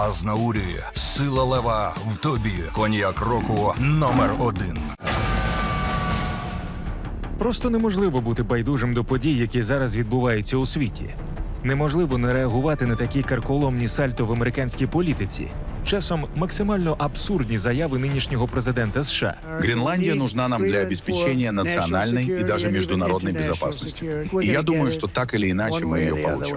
Азнаурі, сила лева в тобі. Коньяк року номер один. Просто неможливо бути байдужим до подій, які зараз відбуваються у світі. Неможливо не реагувати на такі карколомні сальто в американській політиці. Часом максимально абсурдні заяви нинішнього президента США. Гренландия нужна нам для обеспечения национальной и даже международной безопасности. И я думаю, что так или иначе мы ее получим.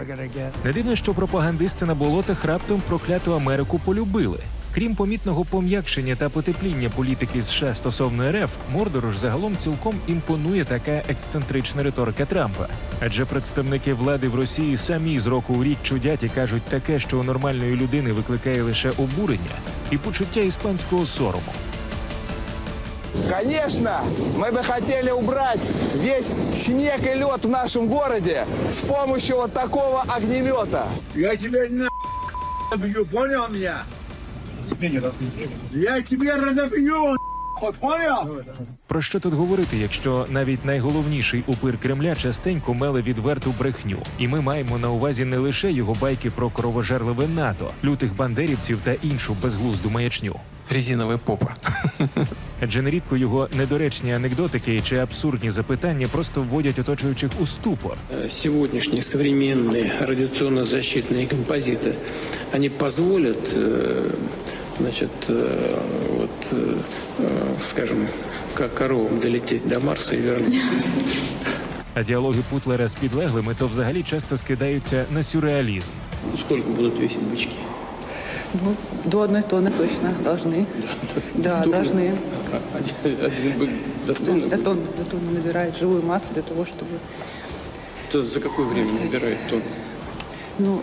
Не дивно, що пропагандисти на болотах раптом прокляту Америку полюбили. Крім помітного пом'якшення та потепління політики США стосовно РФ, Мордору ж загалом цілком імпонує така ексцентрична риторика Трампа. Адже представники влади в Росії самі з року у рік чудять і кажуть таке, що у нормальної людини викликає лише обурення і почуття іспанського сорому. Конечно, мы бы хотели убрать весь снег и лед в нашем городе с помощью вот такого огнемета. Я тебя на бью, понял меня? Я тебе розоб'ю! Про що тут говорити, якщо навіть найголовніший упир Кремля частенько меле відверту брехню, і ми маємо на увазі не лише його байки про кровожерливе НАТО, лютих бандерівців та іншу безглузду маячню резиновая попа. Адже нерідко його недоречні анекдотики чи абсурдні запитання просто вводять оточуючих у ступор. Э, сегодняшние современные радиационно-защитные композиты, они позволят, э, значит, э, вот, э, э, скажем, как коровам долететь до Марса и вернуться. А діалоги Путлера з підлеглими то взагалі часто скидаються на сюрреалізм. Сколько будут весить бычки? Ну, до одной тонны точно должны. Да, должны. Один один бык до тонны? До тонны, до тонны набирает живую массу для того, чтобы... То за какое время набирает тонну? Ну,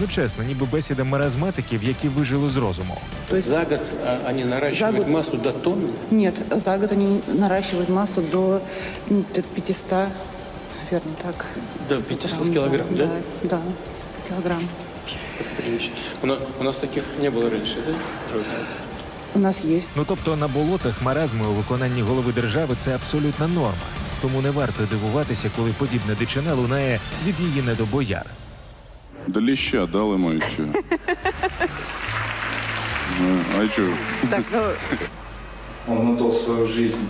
Ну чесно, ніби бесіда маразматиків, які вижили з розуму. то есть За год а, они наращивают За год. массу до тонны? нет, за год они наращивают массу до м, до 500, наверное, так. До 500 Грамм, килограмм, да? Да, да, килограмм. Прилично. У нас, у нас таких не было раньше, да? У нас есть. Ну тобто на болотах маразми у виконанні голови держави це абсолютна норма. Тому не варто дивуватися, коли подібна дичина лунає від її недобояр. Да леща дал ему еще. Ну, А что? Так, ну, Он отдал свою жизнь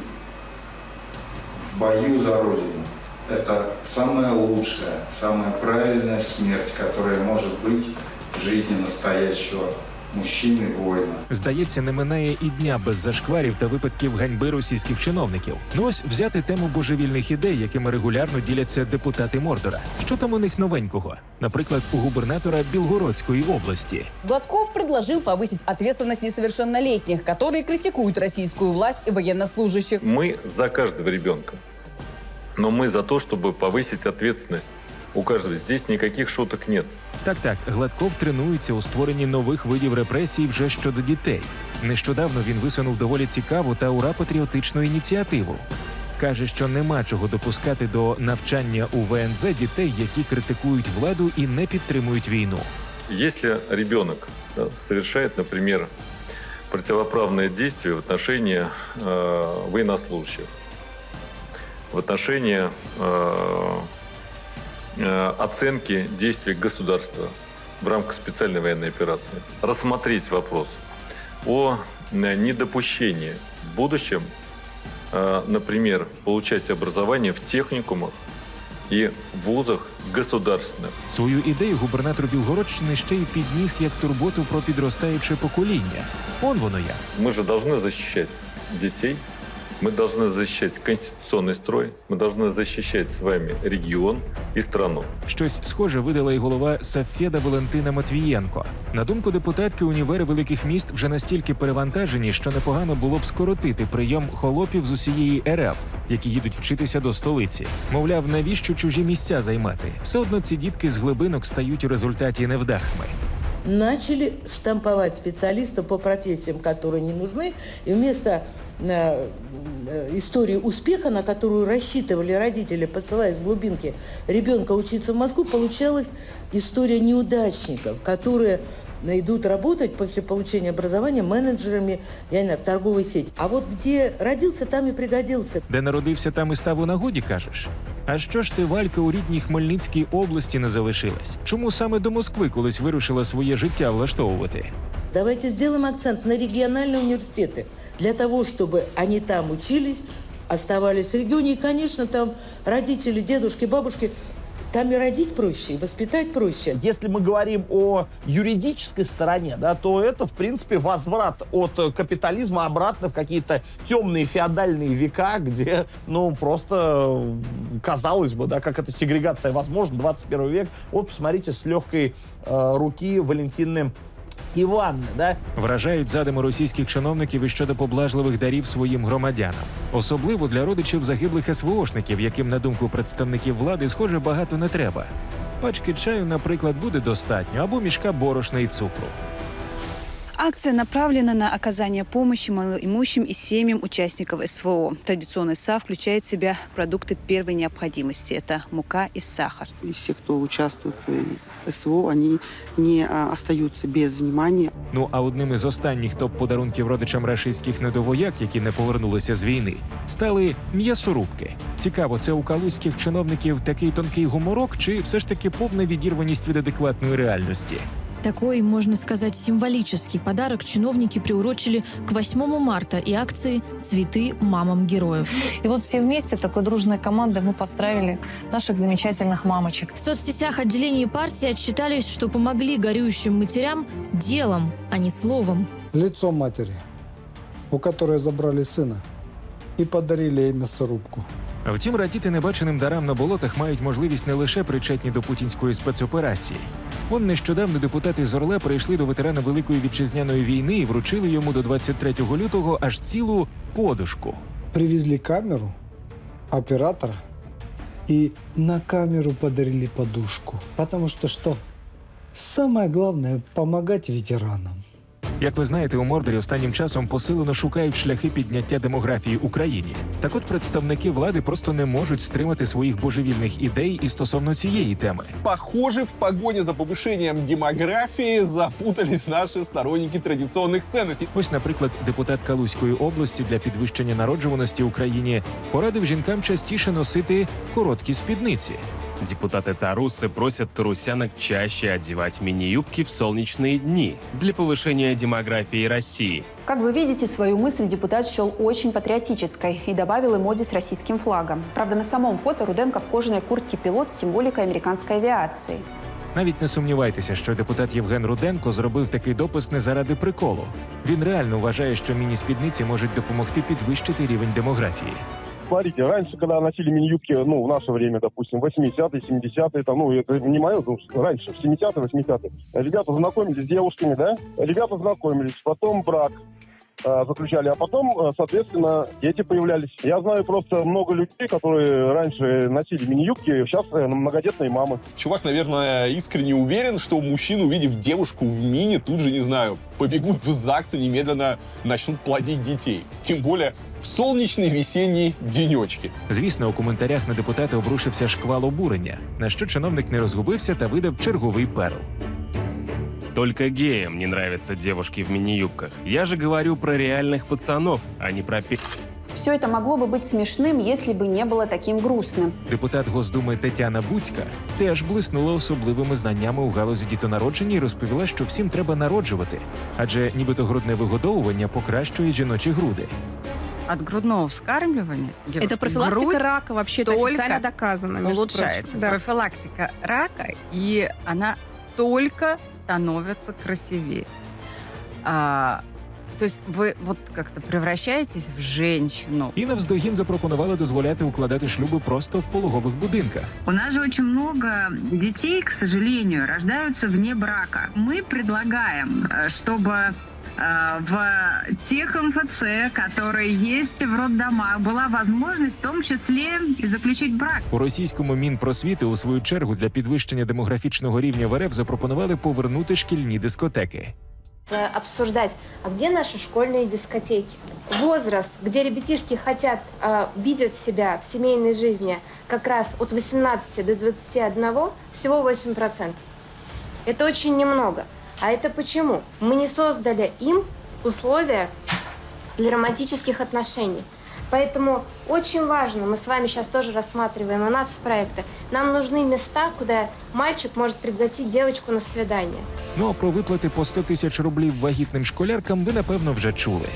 в бою за Родину. Это самая лучшая, самая правильная смерть, которая может быть в жизни настоящего мужчины, воина. Здається, не минає і дня без зашкварів та випадків ганьби російських чиновників. Ну ось взяти тему божевільних ідей, якими регулярно діляться депутати Мордора. Що там у них новенького? Наприклад, у губернатора Білгородської області. Гладков предложил повысить ответственность несовершеннолетних, которые критикуют российскую власть и военнослужащих. Мы за каждого ребенка. Но мы за то, чтобы повысить ответственность у каждого. Здесь никаких шуток нет. Так, так, Гладков тренується у створенні нових видів репресій вже щодо дітей. Нещодавно він висунув доволі цікаву та ура патріотичну ініціативу. Каже, що нема чого допускати до навчання у ВНЗ дітей, які критикують владу і не підтримують війну. Если ребенок да, совершает, например, противоправное действие в отношении э, военнослужащих, в отношении э, э, оценки действий государства в рамках специальной военной операции, рассмотреть вопрос о э, недопущении в будущем, э, например, получать образование в техникумах и вузах государственных. Свою ідею губернатор Білгородщини ще й підніс як турботу про підростаюче покоління. Он воно як. Мы же должны защищать детей, мы должны защищать конституционный строй, мы должны защищать с вами регион и страну. Щось схоже видала й голова Сафеда Валентина Матвієнко. На думку депутатки, універи великих міст вже настільки перевантажені, що непогано було б скоротити прийом холопів з усієї РФ, які їдуть вчитися до столиці. Мовляв, навіщо чужі місця займати? Все одно ці дітки з глибинок стають у результаті невдахами. начали штамповать специалистов по профессиям, которые не нужны, и вместо э, э, истории успеха, на которую рассчитывали родители, посылая с глубинки ребенка учиться в Москву, получалась история неудачников, которые идут работать после получения образования менеджерами, я не знаю, в торговой сети. А вот где родился, там и пригодился. Де народився, там і став у нагоді, кажеш. А що ж ти валька у рідній Хмельницькій області не залишилась? Чому саме до Москви колись вирушила своє життя влаштовувати? Давайте сделаем акцент на региональные университеты, для того, чтобы они там учились, оставались в регионе. И, конечно, там родители, дедушки, бабушки, там и родить проще, и воспитать проще. Если мы говорим о юридической стороне, да, то это, в принципе, возврат от капитализма обратно в какие-то темные феодальные века, где, ну, просто, казалось бы, да, как эта сегрегация возможна, 21 век. Вот, посмотрите, с легкой э, руки Валентины Іванни, да? Вражають задуми російських чиновників і щодо поблажливих дарів своїм громадянам, особливо для родичів загиблих СВОшників, яким, на думку представників влади, схоже, багато не треба. Пачки чаю, наприклад, буде достатньо або мішка борошна і цукру. Акция направлена на оказание помощи малоимущим и семьям участников СВО. Традиционный СА включает в себя продукты первой необходимости. Это мука и сахар. И все, кто участвует в СВО, они не остаются без внимания. Ну а одним із останніх топ-подарунків родичам рашистських недовояк, які не повернулися з війни, стали м'ясорубки. Цікаво, це у калузьких чиновників такий тонкий гуморок, чи все ж таки повна відірваність від адекватної реальності? Такой, можно сказать, символический подарок чиновники приурочили к 8 марта и акции «Цветы мамам героев». И вот все вместе такой дружной командой мы поздравили наших замечательных мамочек. В соцсетях отделения партии отчитались, что помогли горюющим матерям делом, а не словом. Лицо матери, у которой забрали сына и подарили ей мясорубку. Втім, радіти небаченим дарам на болотах мають можливість не лише причетні до путінської спецоперації. Он нещодавно депутати з Орла прийшли до ветерана Великої вітчизняної війни і вручили йому до 23 лютого аж цілу подушку. Привезли камеру, оператора и на камеру подарили подушку. Потому что что? Самое главное – помогать ветеранам. Як ви знаєте, у Мордорі останнім часом посилено шукають шляхи підняття демографії Україні. Так от представники влади просто не можуть стримати своїх божевільних ідей і стосовно цієї теми. Похоже, в погоне за повышением демографии запутались наши сторонники традиционных ценностей. Ось, наприклад, депутат Калузької області для підвищення народжуваності Україні порадив жінкам частіше носити короткі спідниці. Депутаты Тарусы просят тарусянок чаще одевать мини-юбки в солнечные дни для повышения демографии России. Как вы видите, свою мысль депутат счел очень патриотической и добавил эмодзи с российским флагом. Правда, на самом фото Руденко в кожаной куртке пилот с символикой американской авиации. Навіть не сумнівайтеся, що депутат Євген Руденко зробив такий допис не заради приколу. Він реально вважає, що міні-спідниці можуть допомогти підвищити рівень демографії. Смотрите, раньше, когда носили мини-юбки, ну, в наше время, допустим, 80-е, 70-е, там, ну, это не мое, ну, раньше, в 70-е, 80-е, ребята знакомились с девушками, да? Ребята знакомились, потом брак заключали, а потом, э, соответственно, дети появлялись. Я знаю просто много людей, которые раньше носили мини-юбки, сейчас э, многодетные мамы. Чувак, наверное, искренне уверен, что мужчины, увидев девушку в мини, тут же, не знаю, побегут в ЗАГС и немедленно начнут плодить детей. Тем более в солнечные весенние денечки. Звісно, у коментарях на депутата обрушився шквал обурення, на що чиновник не розгубився та видав черговий перл. Только геям не нравятся девушки в мини-юбках. Я же говорю про реальных пацанов, а не про пи***. Все это могло бы быть смешным, если бы не было таким грустным. Депутат Госдуми Тетяна Буцька теж блиснула особливими знаннями у галузі дітонародження і розповіла, що всім треба народжувати, адже нібито грудне вигодовування покращує жіночі груди. От грудного вскармливания Это профилактика рака вообще-то официально доказано, между улучшается. прочим. Да. Профилактика рака, и она только становится красивее. А, то есть вы вот как-то превращаетесь в женщину. І навздогін запропонувала дозволяти укладати шлюби просто в пологових будинках. У нас же очень много детей, к сожалению, рождаются вне брака. Мы предлагаем, э, чтобы э, в тех МФЦ, которые есть в роддомах, была возможность в том числе и заключить брак. У російському мінпросвіти у свою чергу для підвищення демографічного рівня в РФ запропонували повернути шкільні дискотеки. обсуждать, а где наши школьные дискотеки? Возраст, где ребятишки хотят, э, видят себя в семейной жизни как раз от 18 до 21, всего 8%. Это очень немного. А это почему? Мы не создали им условия для романтических отношений. Поэтому очень важно, мы с вами сейчас тоже рассматриваем у нас проекты, нам нужны места, куда мальчик может пригласить девочку на свидание. Ну а про виплати по 100 тисяч рублів вагітним школяркам ви напевно вже чули.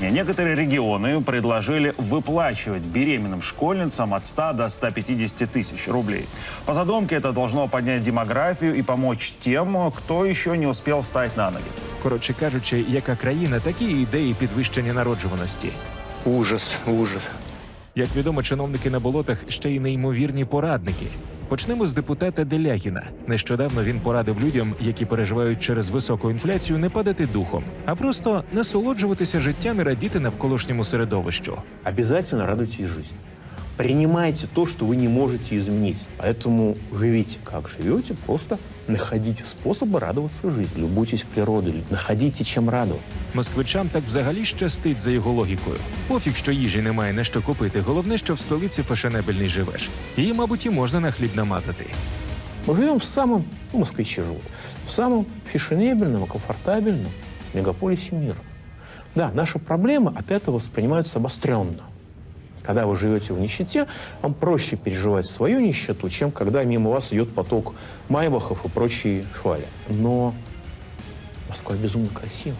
Некоторые регионы предложили выплачивать беременным школьницам от 100 до 150 тысяч рублей. По задумке это должно поднять демографию и помочь тем, кто еще не успел встать на ноги. Коротше кажучи, яка країна, такі і ідеї підвищення народжуваності. Ужас, ужас. Як відомо, чиновники на болотах ще й неймовірні порадники. Почнемо з депутата Делягіна. Нещодавно він порадив людям, які переживають через високу інфляцію, не падати духом, а просто насолоджуватися життям і радіти навколишньому середовищу. Обязательно радуйтесь жизни. Принимайте то, что вы не можете изменить. Поэтому живите, как живете, просто находите способы радоваться жизни. Любуйтесь природой, находите чем радовать. Москвичам так взагалі щастить за його логікою. Пофіг, що їжі немає на що купити. Головне, що в столиці фешенебельний живеш. Її, мабуть, і можна на хліб намазати. Мы живем в самом, ну, москвичи живут, в самом фешенебельном и комфортабельном мегаполисе мира. Да, наши проблемы от этого воспринимаются обостренно. Когда вы живете в нищете, вам проще переживать свою нищету, чем когда мимо вас идет поток майбахов и прочие швали. Но Москва безумно красива.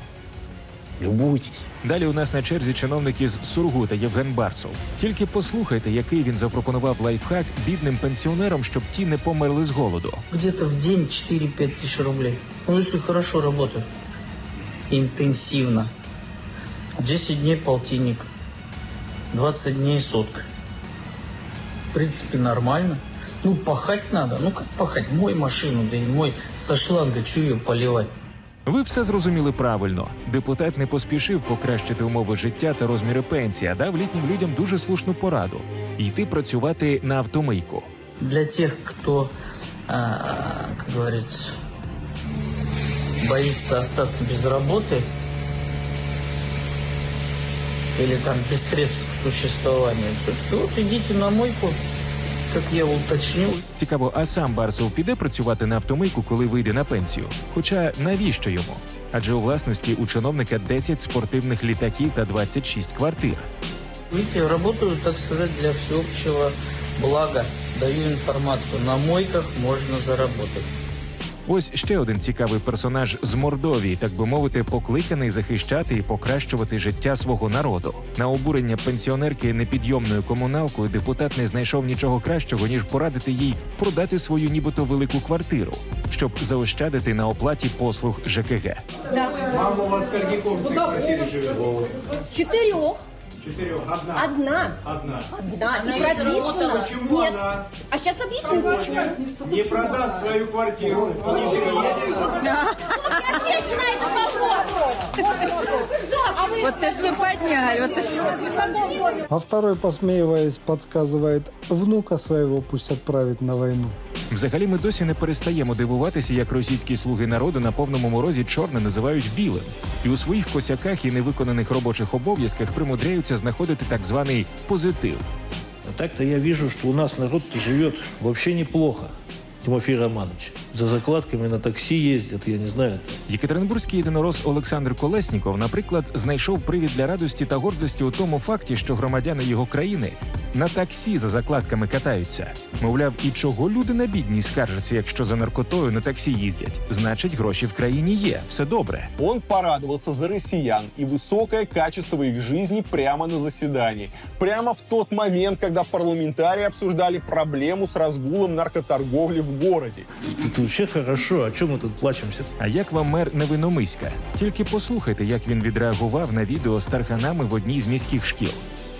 Любуйтесь. Далі у нас на черзі чиновник із Сургута Євген Барсов. Тільки послухайте, який він запропонував лайфхак бідним пенсіонерам, щоб ті не померли з голоду. Где-то в день 4-5 тысяч рублей. Ну, если хорошо работать. Интенсивно. 10 дней полтинник. 20 дней сотка. В принципе, нормально. Ну, пахать надо. Ну, как пахать? Мой машину, да и мой со шланга, чую ее поливать. Ви все зрозуміли правильно. Депутат не поспішив покращити умови життя та розміри пенсії, а дав літнім людям дуже слушну пораду йти працювати на автомийку. Для тех, кто, а, как говорится, боится остаться без работы или там без средств к существованию, вот идите на мойку, как я уточнил. Цікаво, а сам Барсов піде працювати на автомийку, коли вийде на пенсію. Хоча навіщо йому? Адже у власності у чиновника 10 спортивних літаків та 26 квартир. Видите, работаю, так сказать, для всеобщего блага. Даю информацию. На мойках можно заработать. Ось ще один цікавий персонаж з Мордовії, так би мовити, покликаний захищати і покращувати життя свого народу. На обурення пенсіонерки непідйомною комуналкою депутат не знайшов нічого кращого, ніж порадити їй продати свою нібито велику квартиру, щоб заощадити на оплаті послуг ЖКГ. Мама у вас в скольких в квартире живет? Четырех. Одна. Одна. Одна. Одна. Она И заработала. Почему Нет. она? А сейчас объясню, почему. Не продаст свою квартиру и не переедет. Отвечу на этот вопрос. Вот это вы подняли. Вот это... А второй, посмеиваясь, подсказывает, внука своего пусть отправит на войну. Взагалі, ми досі не перестаємо дивуватися, як російські слуги народу на повному морозі чорне називають білим, і у своїх косяках і невиконаних робочих обов'язках примудряються знаходити так званий позитив. Так-то я вижу, что у нас народ живет вообще неплохо, Тимофей Романович. За закладками на такси ездят, я не знаю. Єкатеринбурзький єдинорос Олександр Колесніков, наприклад, знайшов привід для радості та гордості у тому факті, що громадяни його країни на таксі за закладками катаються. Мовляв, і чого люди на бідній скаржаться, якщо за наркотою на таксі їздять? Значить, гроші в країні є, все добре. Он порадовался за россиян и высокое качество их жизни прямо на заседании. Прямо в тот момент, когда парламентарии обсуждали проблему с разгулом наркоторговли в городе. Тут вообще хорошо, о чем мы тут плачемся? А як вам мер Невиномиська? Тільки послухайте, як він відреагував на відео з тарханами в одній з міських шкіл.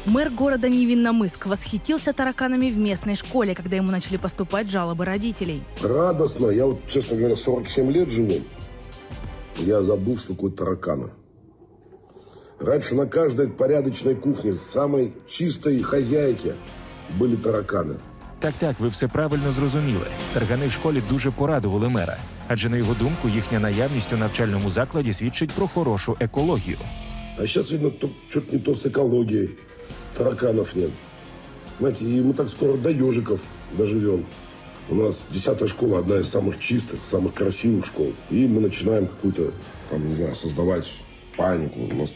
Мэр города Невинномысск восхитился тараканами в местной школе, когда ему начали поступать жалобы родителей. Радостно. Я вот, честно говоря, 47 лет живу. Я забыл, что такое тараканы. Раньше на каждой порядочной кухне, самой чистой хозяйке были тараканы. Так, так, ви все правильно зрозуміли. Таргани в школі дуже порадували мера, адже на його думку, їхня наявність у навчальному закладі свідчить про хорошу екологію. А сейчас, видно, то- что-то не то с экологией. Тараканов нет. Знаете, и мы так скоро до ежиков доживем. У нас десятая школа одна из самых чистых, самых красивых школ. И мы начинаем какую-то, там, не знаю, создавать панику. У нас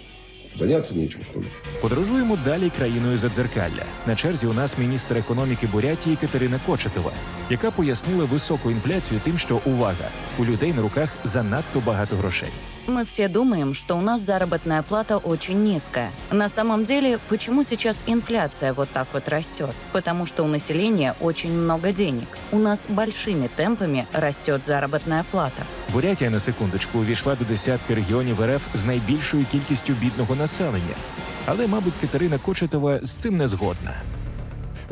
Заняться нечем, что ли? Подорожуємо далі країною Задзеркалля. На черзі у нас міністр економіки Бурятії Катерина Кочетова, яка пояснила високу інфляцію тим, що увага у людей на руках занадто багато грошей. Мы все думаем, что у нас заработная плата очень низкая. На самом деле, почему сейчас инфляция вот так вот растет? Потому что у населения очень много денег. У нас большими темпами растет заработная плата. Бурятія на секундочку увійшла до десятки регіонів РФ з найбільшою кількістю бідного населення. Але, мабуть, Катерина Кочетова з цим не згодна.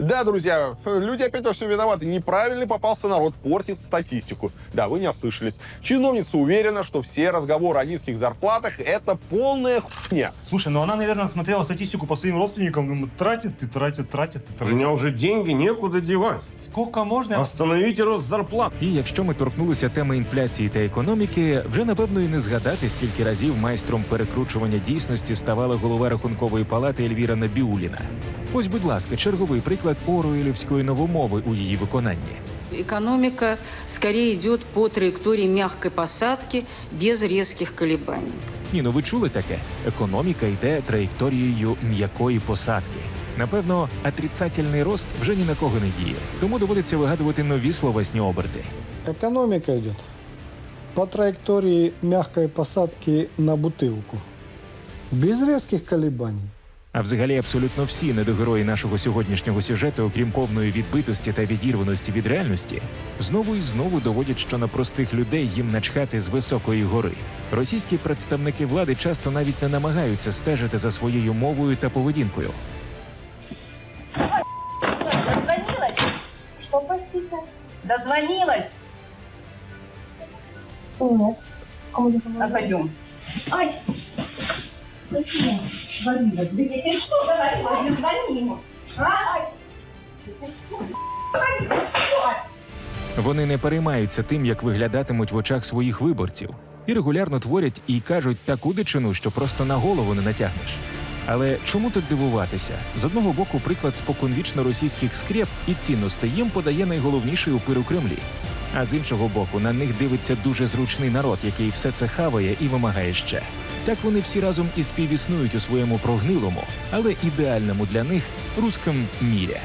Да, друзья, люди опять во всем виноваты. Неправильный попался народ, портит статистику. Да, вы не ослышались. Чиновница уверена, что все разговоры о низких зарплатах – это полная хуйня. Слушай, ну она, наверное, смотрела статистику по своим родственникам, думает, тратит и тратит, тратит и тратит. У меня уже деньги некуда девать. Сколько можно? Остановите рост зарплат. І якщо ми торкнулися теми інфляції та економіки, вже напевно і не згадати, скільки разів майстром перекручування дійсності ставала голова рахункової палати Ельвіра Набіуліна. Ось, будь ласка, черговий приклад оруелівської новомови у її виконанні. Экономика скорее идет по траектории мягкой посадки без резких колебаний. Ні, ну ви чули таке? Економіка йде траєкторією м'якої посадки. Напевно, отрицательний рост вже ні на кого не діє, тому доводиться вигадувати нові словесні оберти. Экономика идет по траектории мягкой посадки на бутылку. Без резких колебаний. А взагалі абсолютно всі недогерої нашого сьогоднішнього сюжету, окрім повної відбитості та відірваності від реальності, знову і знову доводять, що на простих людей їм начхати з високої гори. Російські представники влади часто навіть не намагаються стежити за своєю мовою та поведінкою. Дозвонилась? Что, простите? Дозвонилась? А пойдем. Ай! Зачем? Да я тебе что говорила? Не звони ему. Вони не переймаються тим, як виглядатимуть в очах своїх виборців, і регулярно творять і кажуть таку дичину, що просто на голову не натягнеш. Але чому тут дивуватися? З одного боку, приклад споконвічно російських скреп і цінностей їм подає найголовніший упир у Кремлі. А з іншого боку, на них дивиться дуже зручний народ, який все це хаває і вимагає ще. Так вони всі разом і співіснують у своєму прогнилому, але ідеальному для них руском мірі.